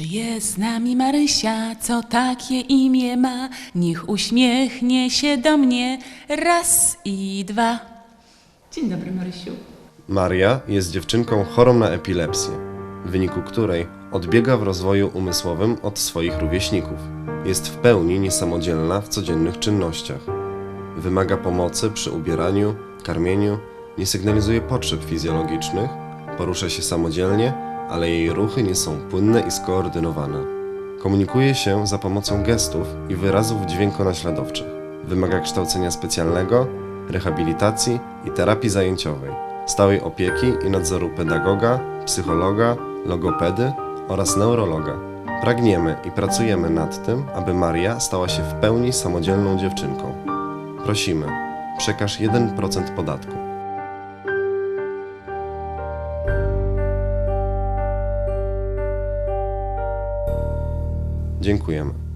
Czy jest z nami Marysia, co takie imię ma? Niech uśmiechnie się do mnie raz i dwa. Dzień dobry, Marysiu. Maria jest dziewczynką chorą na epilepsję, w wyniku której odbiega w rozwoju umysłowym od swoich rówieśników. Jest w pełni niesamodzielna w codziennych czynnościach. Wymaga pomocy przy ubieraniu, karmieniu, nie sygnalizuje potrzeb fizjologicznych, porusza się samodzielnie, ale jej ruchy nie są płynne i skoordynowane. Komunikuje się za pomocą gestów i wyrazów dźwiękonaśladowczych. Wymaga kształcenia specjalnego, rehabilitacji i terapii zajęciowej, stałej opieki i nadzoru pedagoga, psychologa, logopedy oraz neurologa. Pragniemy i pracujemy nad tym, aby Maria stała się w pełni samodzielną dziewczynką. Prosimy, przekaż 1% podatku. Dziękujemy.